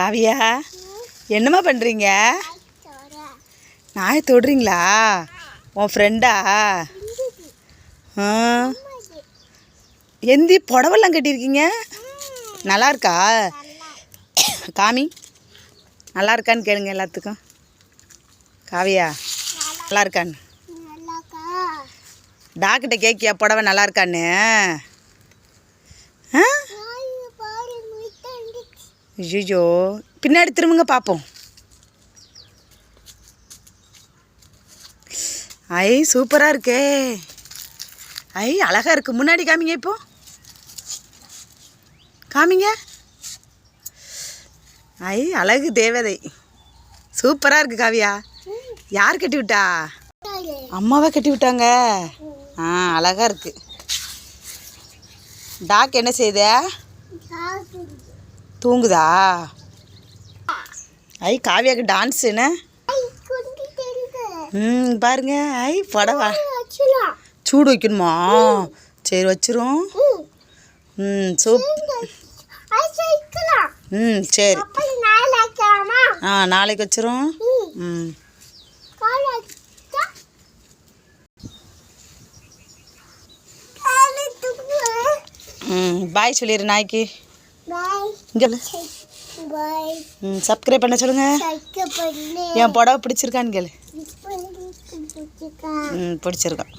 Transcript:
காவியா என்னம்மா பண்ணுறீங்க நாயை தொடுறீங்களா? உன் ஃப்ரெண்டா ஆ. எந்தி புடவெல்லாம் கட்டியிருக்கீங்க? நல்லா இருக்கா? காமி நல்லா இருக்கான்னு கேளுங்க எல்லாத்துக்கும். காவியா நல்லா இருக்கான்னு. டாக்கிட்ட கேக்கியா புடவை நல்லா இருக்கான்னு? ஆ? ஐயோ பின்னாடி திரும்புங்க பார்ப்போம் ஐ சூப்பராக இருக்கே. ஐ அழகா இருக்கு. முன்னாடி காமிங்க இப்போ. காமிங்க. ஐ அழகு தேவதை. சூப்பராக இருக்கு காவியா. யார் கட்டி விட்டா? அம்மாவை கட்டி விட்டாங்க? ஆ அழகா இருக்கு. டாக் என்ன செய்த? தூங்குதா? ஐ காவியாக்கு டான்ஸ் என்ன? ம் பாருங்க. ஐ படவா. சூடு வைக்கணுமா? சரி வச்சிரும். ம் சூப். ம் சரி. ஆ நாளைக்கு வச்சிரும். ம். ம் பாய் சொல்லிடு நாய்க்கு. ம் சப்ஸ்கிரைப் பண்ண சொல்லுங்க. என் புடவை பிடிச்சிருக்கான்னு கேளு. ம் பிடிச்சிருக்கான்.